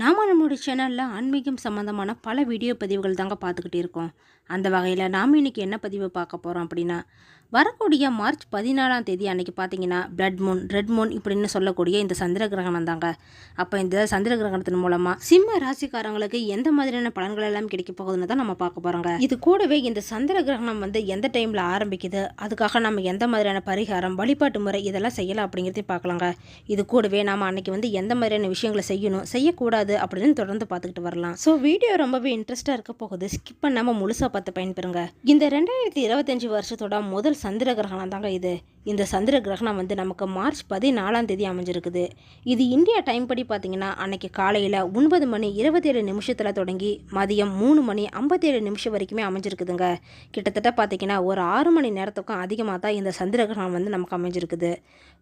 நாம் நம்மளுடைய சேனலில் ஆன்மீகம் சம்மந்தமான பல வீடியோ பதிவுகள் தாங்க பார்த்துக்கிட்டு இருக்கோம். அந்த வகையில் நாம் இன்றைக்கி என்ன பதிவு பார்க்க போகிறோம் அப்படின்னா வரக்கூடிய மார்ச் பதினாலாம் தேதி அன்றைக்கி பார்த்தீங்கன்னா பிளட் மூன் ரெட் மூன் இப்படின்னு சொல்லக்கூடிய இந்த சந்திர கிரகணம் தாங்க. அப்போ இந்த சந்திர கிரகணத்தின் மூலமாக சிம்ம ராசிக்காரங்களுக்கு எந்த மாதிரியான பலன்கள் எல்லாம் கிடைக்க போகுதுன்னு தான் நம்ம பார்க்க போகிறோங்க இது கூடவே இந்த சந்திர கிரகணம் வந்து எந்த டைமில் ஆரம்பிக்குது அதுக்காக நம்ம எந்த மாதிரியான பரிகாரம் வழிபாட்டு முறை இதெல்லாம் செய்யலாம் அப்படிங்கிறதையும் பார்க்கலாங்க. இது கூடவே நாம் அன்றைக்கி வந்து எந்த மாதிரியான விஷயங்களை செய்யணும் செய்யக்கூடாது அப்படின்னு தொடர்ந்து பார்த்துக்கிட்டு வரலாம். ஸோ வீடியோ ரொம்பவே இன்ட்ரெஸ்டாக இருக்க போகுது. ஸ்கிப் பண்ணாமல் முழுசாக பார்த்து பயன்பெறுங்க. இந்த ரெண்டாயிரத்தி இருபத்தஞ்சு வருஷத்தோட முதல் சந்திர கிரகணம் தாங்க இது. இந்த சந்திர கிரகணம் வந்து நமக்கு மார்ச் பதினாலாம் தேதி அமைஞ்சிருக்குது. இது இந்தியா டைம் படி பார்த்தீங்கன்னா அன்னைக்கு காலையில் ஒன்பது மணி இருபத்தேழு நிமிஷத்தில் தொடங்கி மதியம் மூணு மணி ஐம்பத்தேழு நிமிஷம் வரைக்குமே அமைஞ்சிருக்குதுங்க. கிட்டத்தட்ட பார்த்தீங்கன்னா ஒரு ஆறு மணி நேரத்துக்கும் அதிகமாக தான் இந்த சந்திர கிரகணம் வந்து நமக்கு அமைஞ்சிருக்குது.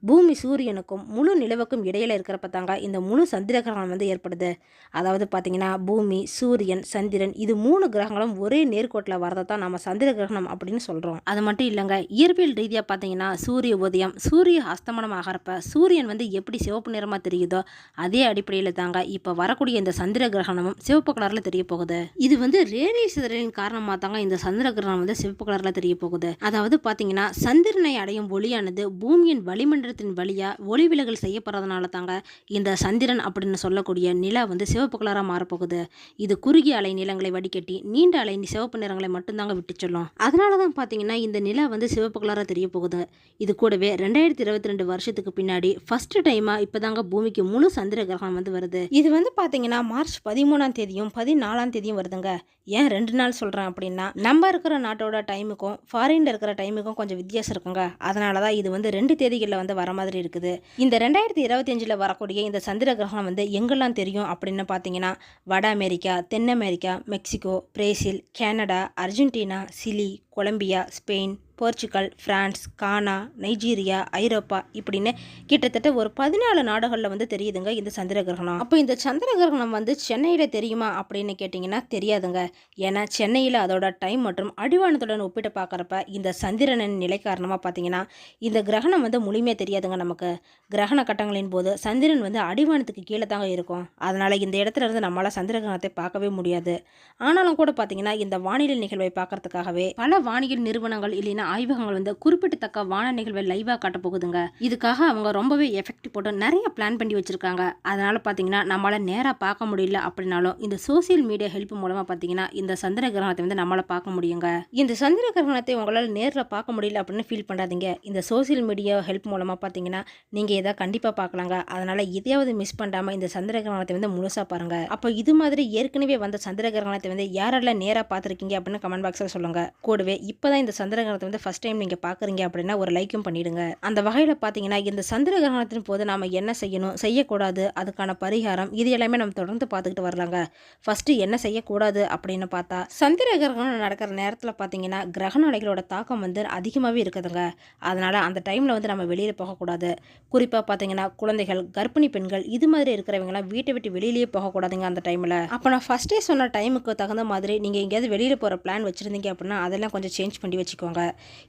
பூமி சூரியனுக்கும் முழு நிலவுக்கும் இடையில இருக்கிறப்ப தாங்க இந்த முழு சந்திர கிரகணம் வந்து ஏற்படுது. அதாவது பார்த்திங்கன்னா பூமி சூரியன் சந்திரன் இது மூணு கிரகங்களும் ஒரே நேர்கோட்டில் வரதை தான் நம்ம சந்திர கிரகணம் அப்படின்னு சொல்கிறோம் அது மட்டும் இல்லைங்க இயற்பியல் ரீதியாக பார்த்தீங்கன்னா சூரிய உதயம் சூரிய அஸ்தமனம் ஆகிறப்ப சூரியன் வந்து எப்படி சிவப்பு நிறமாக தெரியுதோ அதே அடிப்படையில் தாங்க இப்போ வரக்கூடிய இந்த சந்திர கிரகணமும் சிவப்பு கலரில் தெரிய போகுது. இது வந்து ரேடியோ சிதறலின் காரணமாக தாங்க இந்த சந்திர கிரகணம் வந்து சிவப்பு கலரில் தெரிய போகுது. அதாவது பார்த்தீங்கன்னா சந்திரனை அடையும் ஒளியானது பூமியின் வளிமண்டலத்தின் வழியாக ஒளி விலகல் செய்யப்படுறதுனால தாங்க இந்த சந்திரன் அப்படின்னு சொல்லக்கூடிய நில வந்து சிவப்பு கலராக மாறப்போகுது. இது குறுகிய அலை நிலங்களை வடிகட்டி நீண்ட அலை சிவப்பு நிறங்களை மட்டும்தாங்க விட்டு சொல்லும். அதனால தான் பார்த்தீங்கன்னா இந்த நிலா வந்து சிவப்பு கலராக தெரிய போகுது. இது கூடவே ரெண்டாயிரத்தி இருபத்தி ரெண்டு வருஷத்துக்கு பின்னாடி ஃபர்ஸ்ட் டைமாக இப்போ தாங்க பூமிக்கு முழு சந்திர கிரகணம் வந்து வருது. இது வந்து பார்த்தீங்கன்னா மார்ச் பதிமூணாம் தேதியும் பதினாலாம் தேதியும் வருதுங்க. ஏன் ரெண்டு நாள் சொல்கிறேன் அப்படின்னா நம்ம இருக்கிற நாட்டோட டைமுக்கும் ஃபாரின்ல இருக்கிற டைமுக்கும் கொஞ்சம் வித்தியாசம் இருக்குங்க. அதனால தான் இது வந்து ரெண்டு தேதிகளில் வந்து வர மாதிரி இருக்குது. இந்த ரெண்டாயிரத்தி இருபத்தஞ்சில் வரக்கூடிய இந்த சந்திர கிரகணம் வந்து எங்கெல்லாம் தெரியும்? அப்படின்னு பார்த்தீங்கன்னா வட அமெரிக்கா தென் America Mexico Brazil Canada Argentina Chile Colombia Spain Portugal France Ghana Nigeria ஐரோப்பா இப்படின்னு கிட்டத்தட்ட ஒரு பதினாலு நாடுகளில் வந்து தெரியுதுங்க இந்த சந்திர கிரகணம் அப்போ இந்த சந்திர கிரகணம் வந்து சென்னையில் தெரியுமா அப்படின்னு கேட்டிங்கன்னா தெரியாதுங்க. ஏன்னா சென்னையில் அதோட டைம் மற்றும் அடிவானத்துடன் ஒப்பிட்டு பார்க்குறப்ப இந்த சந்திரனின் நிலை காரணமாக பார்த்தீங்கன்னா இந்த கிரகணம் வந்து முழுமையாக தெரியாதுங்க நமக்கு. கிரகண கட்டங்களின் போது சந்திரன் வந்து அடிவானத்துக்கு கீழே தாங்க இருக்கும். அதனால் இந்த இடத்துல இருந்து நம்மளால் சந்திர கிரகணத்தை பார்க்கவே முடியாது. ஆனாலும் கூட பார்த்தீங்கன்னா இந்த வானிலை நிகழ்வை பார்க்கறதுக்காகவே பல வானியல் நிறுவனங்கள் இல்லைன்னா ஆய்வகங்கள் வந்து குறிப்பிடத்தக்க வான நிகழ்வை லைவாக காட்ட போகுதுங்க. இதுக்காக அவங்க ரொம்பவே எஃபெக்ட் போட்டு நிறைய பிளான் பண்ணி வச்சிருக்காங்க. அதனால பார்த்தீங்கன்னா நம்மளால் நேராக பார்க்க முடியல அப்படின்னாலும் இந்த சோசியல் மீடியா ஹெல்ப் மூலமாக பார்த்தீங்கன்னா இந்த சந்திர கிரகணத்தை வந்து நம்மளால் பார்க்க முடியுங்க. இந்த சந்திர கிரகணத்தை உங்களால் நேரில் பார்க்க முடியல அப்படின்னு ஃபீல் பண்ணாதீங்க. இந்த சோசியல் மீடியா ஹெல்ப் மூலமாக பார்த்தீங்கன்னா நீங்கள் எதாவது கண்டிப்பாக பார்க்கலாங்க. அதனால் எதையாவது மிஸ் பண்ணாமல் இந்த சந்திர கிரகணத்தை வந்து முழுசாக பாருங்க. அப்போ இது மாதிரி ஏற்கனவே வந்த சந்திர கிரகணத்தை வந்து யாரெல்லாம் நேராக பார்த்துருக்கீங்க அப்படின்னு கமெண்ட் பாக்ஸில் சொல்லுங்கள் கூடவே இப்போ தான் இந்த சந்திர கிரகணத்தை வந்து ஃபஸ்ட் டைம் நீங்கள் பார்க்குறீங்க அப்படின்னா ஒரு லைக்கும் பண்ணிடுங்க. அந்த வகையில் பார்த்தீங்கன்னா இந்த சந்திர கிரகணத்தின் போது நாம் என்ன செய்யணும் செய்யக்கூடாது அதுக்கான பரிகாரம் இது எல்லாமே நம்ம தொடர்ந்து பார்த்துக்கிட்டு வரலாங்க. ஃபஸ்ட்டு என்ன செய்யக்கூடாது அப்படின்னு பார்த்தா சந்திர கிரகணம் நடக்கிற நேரத்தில் பார்த்தீங்கன்னா கிரகண அலைகளோட தாக்கம் வந்து அதிகமாகவே இருக்குதுங்க. அதனால் அந்த டைமில் வந்து நம்ம வெளியில் போகக்கூடாது. குறிப்பாக பார்த்தீங்கன்னா குழந்தைகள் கர்ப்பிணி பெண்கள் இது மாதிரி இருக்கிறவங்கலாம் வீட்டை விட்டு வெளியிலேயே போகக்கூடாதுங்க அந்த டைமில் அப்போ நான் ஃபஸ்ட்டே சொன்ன டைமுக்கு தகுந்த மாதிரி நீங்கள் எங்கேயாவது வெளியில் போகிற பிளான் வச்சுருந்தீங்க அப்படின்னா அதெல்லாம் கொஞ்சம் சேஞ்ச் பண்ணி வச்சுக்கோங்க.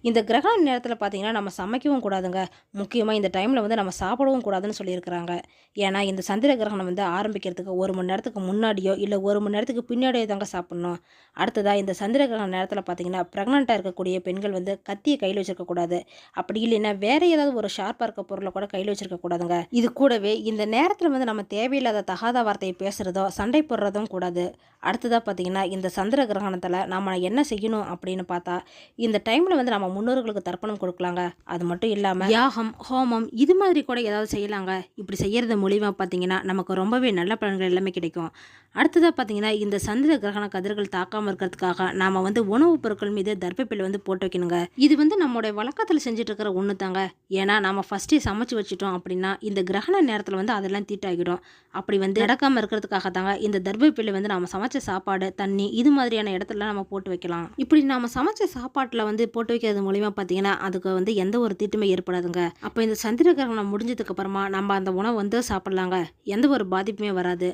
இந்த கிரகண நேரத்தில் பார்த்தீங்கன்னா நம்ம சமைக்கவும் கூடாதுங்க. முக்கியமாக இந்த டைமில் வந்து நம்ம சாப்பிடவும் கூடாதுன்னு சொல்லியிருக்கிறாங்க. ஏன்னா இந்த சந்திர கிரகணம் வந்து ஆரம்பிக்கிறதுக்கு ஒரு மணி நேரத்துக்கு முன்னாடியோ இல்லை ஒரு மணி நேரத்துக்கு பின்னாடியோ தாங்க சாப்பிட்ணும். அடுத்ததாக இந்த சந்திர கிரகண நேரத்தில் பார்த்தீங்கன்னா ப்ரெக்னெண்ட்டாக இருக்கக்கூடிய பெண்கள் வந்து கத்தியை கையில் வச்சுருக்கக்கூடாது அப்படி இல்லைன்னா வேற ஏதாவது ஒரு ஷார்ப்பாக இருக்க பொருளை கூட கையில் வச்சுருக்கக்கூடாதுங்க இது கூடவே இந்த நேரத்தில் வந்து நம்ம தேவையில்லாத தகாத வார்த்தையை பேசுகிறதோ சண்டை போடுறதும் கூடாது. அடுத்ததாக பார்த்தீங்கன்னா இந்த சந்திர கிரகணத்தில் நம்ம என்ன செய்யணும் அப்படின்னு பார்த்தா இந்த டைமில் வந்து நம்ம முன்னோர்களுக்கு தர்ப்பணம் கொடுக்கலாங்க. அது மட்டும் இல்லாமல் யாகம் ஹோமம் இது மாதிரி கூட ஏதாவது செய்யலாங்க. இப்படி செய்யறது மூலிமா பார்த்தீங்கன்னா நமக்கு ரொம்பவே நல்ல பலன்கள் எல்லாமே கிடைக்கும். அடுத்ததாக பார்த்தீங்கன்னா இந்த சந்திர கிரகண கதிர்கள் தாக்காமல் இருக்கிறதுக்காக நாம் வந்து உணவுப் பொருட்கள் மீது தர்ப்பப்பில் வந்து போட்டு வைக்கணுங்க. இது வந்து நம்மளுடைய வழக்கத்தில் செஞ்சுட்டு இருக்கிற ஒன்று தாங்க ஏன்னா நம்ம ஃபஸ்ட்டே சமைச்சு வச்சுட்டோம் அப்படின்னா இந்த கிரகண நேரத்தில் வந்து அதெல்லாம் தீட்டாகிடும். அப்படி வந்து நடக்காமல் இருக்கிறதுக்காக தாங்க இந்த தர்ப்பப்பில் வந்து நம்ம சமைச்ச சாப்பாடு தண்ணி இது மாதிரியான இடத்துல நம்ம போட்டு வைக்கலாம். இப்படி நம்ம சமைச்ச சமைச்ச சாப்பாட்டில் வந்து போட்டு வைக்கிறது மூலிமா பார்த்தீங்கன்னா அதுக்கு வந்து எந்த ஒரு தீட்டுமே ஏற்படாதுங்க. அப்போ இந்த சந்திர கிரகணம் முடிஞ்சதுக்கு அப்புறமா நம்ம அந்த உணவு வந்து சாப்பிட்லாங்க. எந்த ஒரு பாதிப்புமே வராது.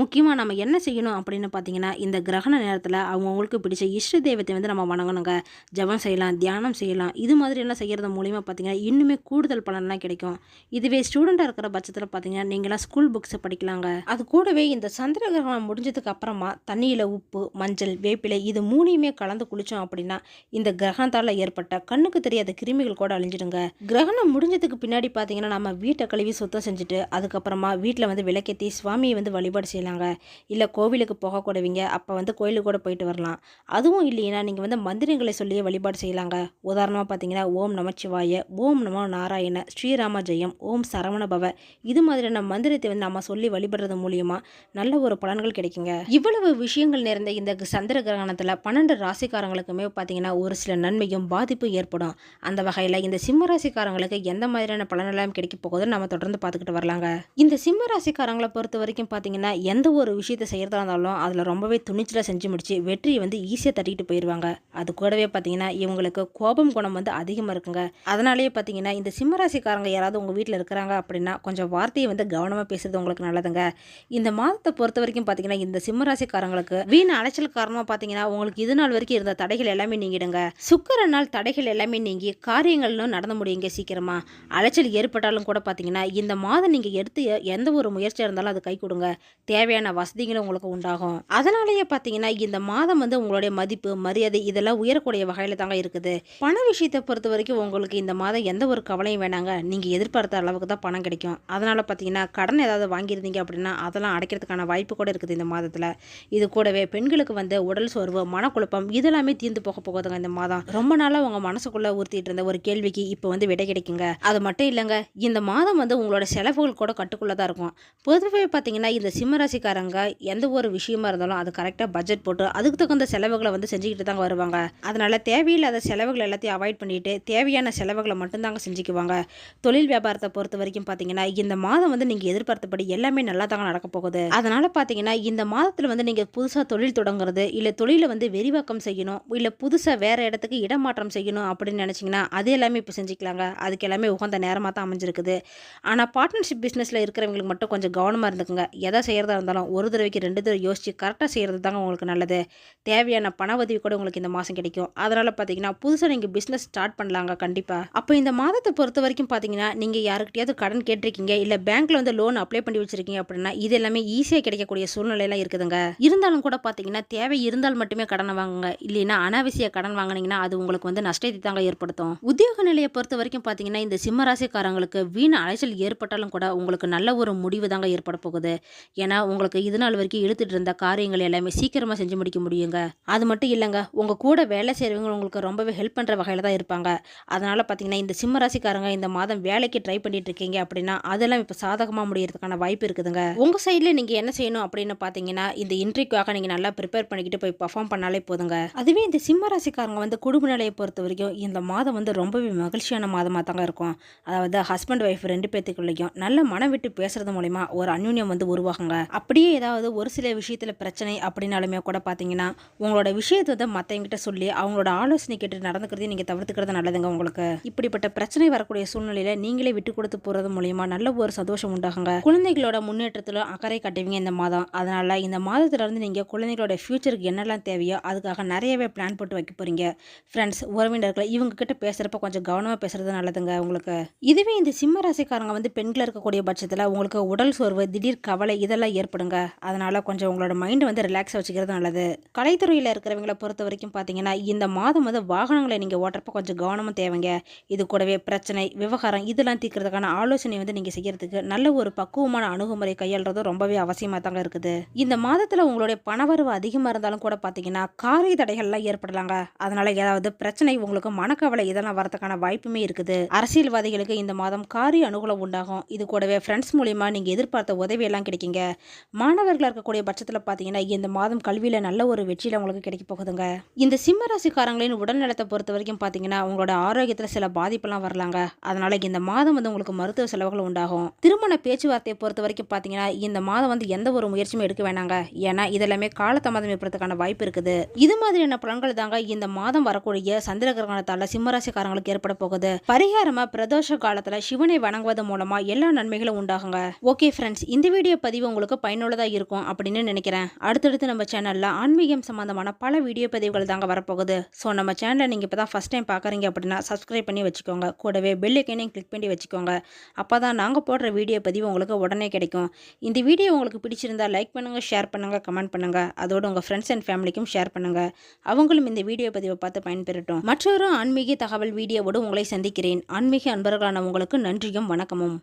முக்கியமாக நம்ம என்ன செய்யணும் அப்படின்னு பார்த்தீங்கன்னா இந்த கிரகண நேரத்தில் அவங்கவுங்களுக்கு பிடிச்ச இஷ்ட தெய்வத்தை வந்து நம்ம வணங்கணுங்க. ஜெபம் செய்யலாம் தியானம் செய்யலாம். இது மாதிரி எல்லாம் செய்கிறது மூலிமா பார்த்தீங்கன்னா இன்னுமே கூடுதல் பலன்லாம் கிடைக்கும். இதுவே ஸ்டூடெண்ட்டாக இருக்கிற பட்சத்தில் பார்த்தீங்கன்னா நீங்களாம் ஸ்கூல் புக்ஸை படிக்கலாங்க. அது கூடவே இந்த சந்திர கிரகணம் முடிஞ்சதுக்கு அப்புறமா தண்ணியில் உப்பு மஞ்சள் வேப்பிலை இது மூணையுமே கலந்து குளித்தோம் அப்படின்னா இந்த கிரகணத்தால் ஏற்பட்ட கண்ணுக்கு தெரியாத கிருமிகள் கூட அழிஞ்சிடுங்க. கிரகணம் முடிஞ்சதுக்கு பின்னாடி பார்த்தீங்கன்னா நம்ம வீட்டை கழுவி சுத்தம் செஞ்சுட்டு அதுக்கப்புறமா வீட்டில் வந்து விளக்கேற்றி சுவாமியை வந்து வழிபாடு செய்யலாங்க. இல்லை கோவிலுக்கு போகக்கூடவீங்க அப்போ வந்து கோயிலுக்கு கூட போயிட்டு வரலாம். அதுவும் இல்லைன்னா நீங்கள் வந்து மந்திரங்களை சொல்லியே வழிபாடு செய்யலாங்க. உதாரணமாக பார்த்தீங்கன்னா ஓம் நமச்சிவாய ஓம் நமோ நாராயண ஸ்ரீராம ஜெயம் ஓம் சரவண பவ. இது மாதிரியான மந்திரத்தை வந்து நம்ம சொல்லி வழிபடுறது மூலியமா நல்ல ஒரு பலன்கள் கிடைக்குங்க. இவ்வளவு விஷயங்கள் நிறைந்த இந்த சந்திர கிரகணத்தில் பன்னெண்டு ராசிக்காரங்களுக்குமே பார்த்தீங்கன்னா பார்த்தீங்கன்னா ஒரு சில நன்மையும் பாதிப்பும் ஏற்படும். அந்த வகையில் இந்த சிம்ம ராசிக்காரங்களுக்கு எந்த மாதிரியான பலனெல்லாம் கிடைக்க போகுதுன்னு நம்ம தொடர்ந்து பார்த்துக்கிட்டு வரலாங்க. இந்த சிம்ம ராசிக்காரங்களை பொறுத்த வரைக்கும் பார்த்தீங்கன்னா எந்த ஒரு விஷயத்தை செய்கிறதா இருந்தாலும் அதில் ரொம்பவே துணிச்சலாக செஞ்சு முடிச்சு வெற்றியை வந்து ஈஸியாக தட்டிட்டு போயிடுவாங்க அது கூடவே பார்த்தீங்கன்னா இவங்களுக்கு கோபம் குணம் வந்து அதிகமாக இருக்குங்க. அதனாலேயே பார்த்தீங்கன்னா இந்த சிம்ம ராசிக்காரங்க யாராவது உங்கள் வீட்டில் இருக்கிறாங்க அப்படின்னா கொஞ்சம் வார்த்தையை வந்து கவனமாக பேசுறது உங்களுக்கு நல்லதுங்க. இந்த மாதத்தை பொறுத்த வரைக்கும் பார்த்தீங்கன்னா இந்த சிம்ம ராசிக்காரங்களுக்கு வீண் அலைச்சல் காரணமாக பார்த்தீங்கன்னா உங்களுக்கு இது நாள் வரைக்கும் இருந்த தடைகள் எல்லாமே நீங்கிடுங்க. சுக்கரனால் தடைகள் எல்லாமே நீங்கி காரியங்களும் நடந்து முடியுங்க சீக்கிரமா. அலைச்சல் ஏற்பட்டாலும் கூட பார்த்தீங்கன்னா இந்த மாதம் நீங்கள் எடுத்து எந்த ஒரு முயற்சியாக இருந்தாலும் அது கை கொடுங்க தேவையான வசதிகளும் உங்களுக்கு உண்டாகும். அதனாலேயே பார்த்தீங்கன்னா இந்த மாதம் வந்து உங்களுடைய மதிப்பு மரியாதை இதெல்லாம் உயரக்கூடிய வகையில் தாங்க இருக்குது. பண விஷயத்தை பொறுத்த வரைக்கும் உங்களுக்கு இந்த மாதம் எந்த ஒரு கவலையும் வேணாங்க. நீங்கள் எதிர்பார்த்த அளவுக்கு தான் பணம் கிடைக்கும். அதனால் பார்த்தீங்கன்னா கடன் ஏதாவது வாங்கியிருந்தீங்க அப்படின்னா அதெல்லாம் அடைக்கிறதுக்கான வாய்ப்பு கூட இருக்குது இந்த மாதத்தில். இது கூடவே பெண்களுக்கு வந்து உடல் சோர்வு மனக்குழப்பம் இதெல்லாமே தீர்ந்து போக போகுதுங்க இந்த மாதம். ரொம்ப நாளாக உங்கள் மனசுக்குள்ளே ஊர்த்திட்டு இருந்த ஒரு கேள்விக்கு இப்போ வந்து விடை கிடைக்குங்க. அது மட்டும் இல்லைங்க இந்த மாதம் வந்து உங்களோட செலவுகள் கூட கட்டுக்குள்ளே தான் இருக்கும். பொதுவாக பார்த்தீங்கன்னா இந்த சிம்மராசிக்காரங்க எந்த ஒரு விஷயமா இருந்தாலும் அது கரெக்டாக பட்ஜெட் போட்டு அதுக்கு தகுந்த செலவுகளை வந்து செஞ்சுக்கிட்டு தாங்க வருவாங்க. அதனால தேவையில்லாத செலவுகள் எல்லாத்தையும் அவாய்ட் பண்ணிட்டு தேவையான செலவுகளை மட்டும்தாங்க செஞ்சுக்குவாங்க. தொழில் வியாபாரத்தை பொறுத்த வரைக்கும் பார்த்தீங்கன்னா இந்த மாதம் வந்து நீங்கள் எதிர்பார்த்தபடி எல்லாமே நல்லா தாங்க நடக்க போகுது. அதனால பார்த்தீங்கன்னா இந்த மாதத்தில் வந்து நீங்கள் புதுசாக தொழில் தொடங்குறது இல்லை தொழிலை வந்து விரிவாக்கம் செய்யணும் இல்லை புதுசாக வேறு இடத்துக்கு இடமாற்றம் செய்யணும் அப்படின்னு நினச்சிங்கன்னா அது எல்லாமே இப்போ செஞ்சுக்கலாங்க. அதுக்கு எல்லாமே உகந்த நேரமாக தான் அமைஞ்சிருக்குது. ஆனால் பார்ட்னர்ஷிப் பிஸ்னஸில் இருக்கிறவங்களுக்கு மட்டும் கொஞ்சம் கவனமாக இருந்துக்குங்க. எதை செய்கிறதா இருந்தாலும் ஒரு தடவைக்கு ரெண்டு தடவை யோசிச்சு கரெக்டாக செய்கிறது தாங்க உங்களுக்கு நல்லது. தேவையான பண உதவி கூட உங்களுக்கு இந்த மாதம் கிடைக்கும். அதனால் பார்த்தீங்கன்னா புதுசாக நீங்கள் பிஸ்னஸ் ஸ்டார்ட் பண்ணலாங்க கண்டிப்பாக அப்போ இந்த மாதத்தை பொறுத்த வரைக்கும் பார்த்தீங்கன்னா நீங்கள் யாருக்கிட்டையாவது கடன் கேட்டிருக்கீங்க இல்லை பேங்க்கில் வந்து லோன் அப்ளை பண்ணி வச்சிருக்கீங்க அப்படின்னா இது எல்லாமே ஈஸியாக கிடைக்கக்கூடிய சூழ்நிலையெல்லாம் இருக்குதுங்க. இருந்தாலும் கூட பார்த்தீங்கன்னா தேவை இருந்தால் மட்டுமே கடனை வாங்குங்க. இல்லைன்னா அனாவசிய கடன் வாங்குனீங்கன்னா அது உங்களுக்கு வந்து நஷ்டத்தை தாங்க ஏற்படுத்தும். உத்தியோக நிலையை பொறுத்த வரைக்கும் பார்த்தீங்கன்னா இந்த சிம்ம ராசிக்காரங்களுக்கு வீண் அலைச்சல் ஏற்பட்டாலும் கூட உங்களுக்கு நல்ல ஒரு முடிவு தாங்க ஏற்பட போகுது. ஏன்னா உங்களுக்கு இது நாள் வரைக்கும் இழுத்துட்டு இருந்த காரியங்கள் எல்லாமே சீக்கிரமாக செஞ்சு முடிக்க முடியுங்க. அது மட்டும் இல்லைங்க உங்கள் கூட வேலை செய்கிறவங்க உங்களுக்கு ரொம்பவே ஹெல்ப் பண்ணுற வகையில் தான் இருப்பாங்க. அதனால் பார்த்தீங்கன்னா இந்த சிம்ம ராசிக்காரங்க இந்த மாதம் வேலைக்கு ட்ரை பண்ணிட்டு இருக்கீங்க அப்படின்னா அதெல்லாம் இப்போ சாதகமாக முடியறதுக்கான வாய்ப்பு இருக்குதுங்க. உங்கள் சைடில் நீங்கள் என்ன செய்யணும் அப்படின்னு பார்த்தீங்கன்னா இந்த இன்ட்ரிக்காக நீங்கள் நல்லா ப்ரிப்பேர் பண்ணிக்கிட்டு போய் பர்ஃபார்ம் பண்ணாலே போதுங்க. அதுவே இந்த சிம்ம ராசிக்காரங்க வந்து குடும்ப நிலையை பொறுத்த வரைக்கும் இந்த மாதம் வந்து ரொம்பவே மகிழ்ச்சியான மாதமாக தாங்க இருக்கும். அதாவது ஹஸ்பண்ட் ஒய்ஃப் ரெண்டு பேத்துக்குள்ளேயும் நல்ல மனம் விட்டு பேசுறது மூலிமா ஒரு அந்யூன்யம் வந்து உருவாகுங்க. அப்படியே ஏதாவது ஒரு சில விஷயத்தில் பிரச்சனை அப்படின்னாலுமே கூட பார்த்தீங்கன்னா உங்களோட விஷயத்தை வந்து மற்றவங்கிட்ட சொல்லி அவங்களோட ஆலோசனை கேட்டு நடந்துக்கிறதையும் நீங்கள் தவிர்த்துக்கிறது நல்லதுங்க உங்களுக்கு. இப்படிப்பட்ட பிரச்சனை வரக்கூடிய சூழ்நிலையில் நீங்களே விட்டு கொடுத்து போகிறது மூலியமா நல்ல ஒரு சந்தோஷம் உண்டாகுங்க. குழந்தைகளோட முன்னேற்றத்தில் அக்கறை காட்டுவீங்க இந்த மாதம். அதனால் இந்த மாதத்துலேருந்து நீங்கள் குழந்தைகளோட ஃபியூச்சருக்கு என்னெல்லாம் தேவையோ அதுக்காக நிறையவே பிளான் போட்டு வைக்க போறீங்க? ஃப்ரெண்ட்ஸ் உறவினர்கள் இவங்க கிட்ட பேசுகிறப்ப கொஞ்சம் கவனமாக பேசுறது நல்லதுங்க உங்களுக்கு. இதுவே இந்த சிம்ம ராசிக்காரங்க வந்து பெண்கள் இருக்கக்கூடிய பட்சத்தில் உங்களுக்கு உடல் சோர்வு திடீர் கவலை இதெல்லாம் ஏற்படுங்க. அதனால் கொஞ்சம் உங்களோட மைண்டை வந்து ரிலாக்ஸாக வச்சுக்கிறது நல்லது. கலைத்துறையில் இருக்கிறவங்கள பொறுத்த வரைக்கும் பார்த்தீங்கன்னா இந்த மாதம் வந்து வாகனங்களை நீங்கள் ஓட்டுறப்ப கொஞ்சம் கவனமும் தேவைங்க. இது கூடவே பிரச்சனை விவகாரம் இதெல்லாம் தீர்க்கறதுக்கான ஆலோசனை வந்து நீங்கள் செய்யறதுக்கு நல்ல ஒரு பக்குவமான அணுகுமுறை கையாளுறதும் ரொம்பவே அவசியமாக தாங்க இருக்குது. இந்த மாதத்தில் உங்களுடைய பணவரவு அதிகமாக இருந்தாலும் கூட பார்த்தீங்கன்னா காரிய தடைகள்லாம் ஏற்படலாங்க. அதனால ஏதாவது பிரச்சனை உங்களுக்கு மனக்கவலை இதெல்லாம் வரதுக்கான வாய்ப்புமே இருக்குது. அரசியல்வாதிகளுக்கு இந்த மாதம் காரிய அனுகூலம் உண்டாகும். இது கூடவே ஃப்ரெண்ட்ஸ் மூலியமா நீங்கள் எதிர்பார்த்த உதவியெல்லாம் கிடைக்குங்க. மாணவர்களாக இருக்கக்கூடிய பட்சத்தில் பார்த்தீங்கன்னா இந்த மாதம் கல்வியில் நல்ல ஒரு வெற்றியில் உங்களுக்கு கிடைக்க போகுதுங்க. இந்த சிம்ம ராசிக்காரங்களின் உடல்நலத்தை பொறுத்த வரைக்கும் பார்த்தீங்கன்னா உங்களோட ஆரோக்கியத்தில் சில பாதிப்பெல்லாம் வரலாங்க. அதனால இந்த மாதம் வந்து உங்களுக்கு மருத்துவ செலவுகள் உண்டாகும். திருமண பேச்சுவார்த்தையை பொறுத்த வரைக்கும் பார்த்தீங்கன்னா இந்த மாதம் வந்து எந்த ஒரு முயற்சியும் எடுக்க வேணாங்க. ஏன்னா இதெல்லாமே காலதாமதம் ஏற்படுறதுக்கான வாய்ப்பு இருக்குது. இது மாதிரியான பலன்கள் தாங்க இந்த மாதம் வரக்கூடிய சந்திர கிரகணத்தால் சிம்மராசிக்காரங்களுக்கு ஏற்பட போகுது. பரிகாரமாக பிரதோஷ காலத்தில் சிவனை வணங்குவது மூலமாக எல்லா நன்மைகளும் உண்டாகுங்க. ஓகே ஃப்ரெண்ட்ஸ் இந்த வீடியோ பதிவு உங்களுக்கு பயனுள்ளதாக இருக்கும் அப்படின்னு நினைக்கிறேன். அடுத்தடுத்து நம்ம சேனலில் ஆன்மீகம் சம்மந்தமான பல வீடியோ பதிவுகள் தாங்க வரப்போகுது. ஸோ நம்ம சேனலை நீங்கள் இப்போ தான் ஃபஸ்ட் டைம் பார்க்குறீங்க அப்படின்னா சப்ஸ்கிரைப் பண்ணி வச்சுக்கோங்க. கூடவே பெல்லைக்கனையும் கிளிக் பண்ணி வச்சுக்கோங்க. அப்போ தான் நாங்கள் போடுற வீடியோ பதிவு உங்களுக்கு உடனே கிடைக்கும். இந்த வீடியோ உங்களுக்கு பிடிச்சிருந்தா லைக் பண்ணுங்கள் ஷேர் பண்ணுங்கள் கமெண்ட் பண்ணுங்கள் அதோட உங்கள் ஃப்ரெண்ட்ஸ் அண்ட் ஃபேமிலிக்கும் ஷேர் பண்ணுங்கள் அவங்களும் இந்த வீடியோ பதிவை பார்த்து பயன்பெறட்டும். மற்றொரு ஆன்மீக தகவல் வீடியோவோடு உங்களை சந்திக்கிறேன். ஆன்மீக அன்பர்களான உங்களுக்கு நன்றியும் வணக்கமும்.